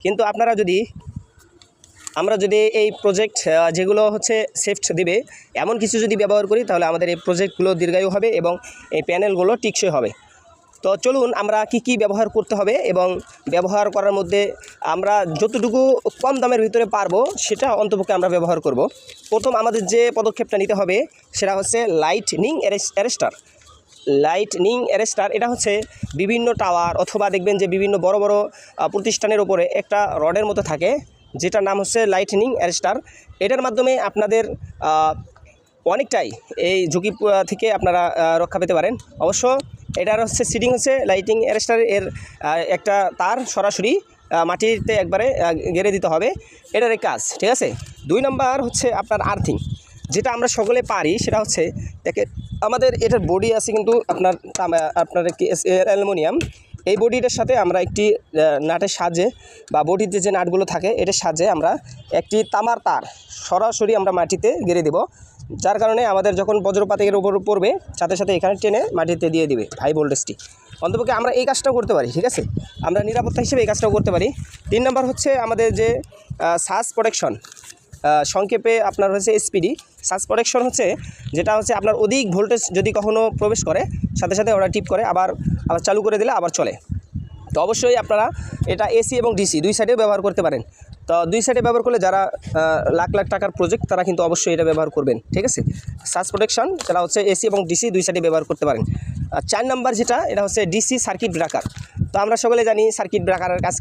কিন্তু আপনারা যদি, আমরা যদি এই প্রজেক্ট যেগুলো হচ্ছে সেফট দিবে, এমন কিছু যদি ব্যবহার করি, তাহলে আমাদের এই প্রজেক্টগুলো দীর্ঘায়ু হবে এবং এই প্যানেলগুলো টিকসই হবে। তো চলুন আমরা কি কি ব্যবহার করতে হবে এবং ব্যবহার করার মধ্যে আমরা যতটুকু কম দামের ভিতরে পারব, সেটা অন্তপক্ষে আমরা ব্যবহার করব। প্রথম আমাদের যে পদক্ষেপটা নিতে হবে, সেটা হচ্ছে লাইটনিং অ্যারেস্টার লাইটনিং অ্যারেস্টার এটা হচ্ছে বিভিন্ন টাওয়ার অথবা দেখবেন যে বিভিন্ন বড় বড় প্রতিষ্ঠানের ওপরে একটা রডের মতো থাকে, যেটার নাম হচ্ছে লাইটনিং অ্যারেস্টার এটার মাধ্যমে আপনাদের অনেকটাই এই ঝুঁকি থেকে আপনারা রক্ষা পেতে পারেন। অবশ্য এটার হচ্ছে সিটিং হচ্ছে লাইটিং অ্যারেস্টার এর একটা তার সরাসরি মাটিতে একবারে গেড়ে দিতে হবে। এটার কাজ, ঠিক আছে? দুই নম্বর হচ্ছে আপনার আর্থিং যেটা আমরা সকলে পারি সেটা হচ্ছে দেখে আমাদের এটার বডি আছে কিন্তু আপনার আপনার কি অ্যালুমিনিয়াম। এই বডিটার সাথে আমরা একটি নাটের সাহায্যে বা বডিতে যে নাটগুলো থাকে, এটার সাহায্যে আমরা একটি তামার তার সরাসরি আমরা মাটিতে গেড়ে দেব। যার কারণে আমাদের যখন বজ্রপাতের উপর পড়বে, সাথে সাথে এখানে টেনে মাটিতে দিয়ে দিবে হাই ভোল্টেজটি অন্তপক্ষে আমরা এই কাজটাও করতে পারি, ঠিক আছে? আমরা নিরাপত্তা হিসেবে এই কাজটাও করতে পারি। তিন নম্বর হচ্ছে আমাদের যে সাস প্রোটেকশন সংক্ষেপে আপনার হচ্ছে এসপিডি সাস প্রোটেকশন হচ্ছে, যেটা হচ্ছে আপনার অধিক ভোল্টেজ যদি কখনো প্রবেশ করে, সাথে সাথে ওরা টিপ করে, আবার আবার চালু করে দিলে আবার চলে। তো অবশ্যই আপনারা এটা এসি এবং ডিসি, দুই সাইডেও ব্যবহার করতে পারেন। তো দুই সাইডে ব্যবহার করলে যারা লাখ লাখ টাকার প্রজেক্ট তারা কিন্তু অবশ্যই এটা ব্যবহার করবেন, ঠিক আছে? সাস প্রোটেকশন সেটা হচ্ছে এসি এবং ডিসি দুই সাইডে ব্যবহার করতে পারেন। চার নাম্বার যেটা, এটা হচ্ছে ডিসি সার্কিট ব্রেকার তো আমরা সকলে জানি সার্কিট ব্রেকারের কাজ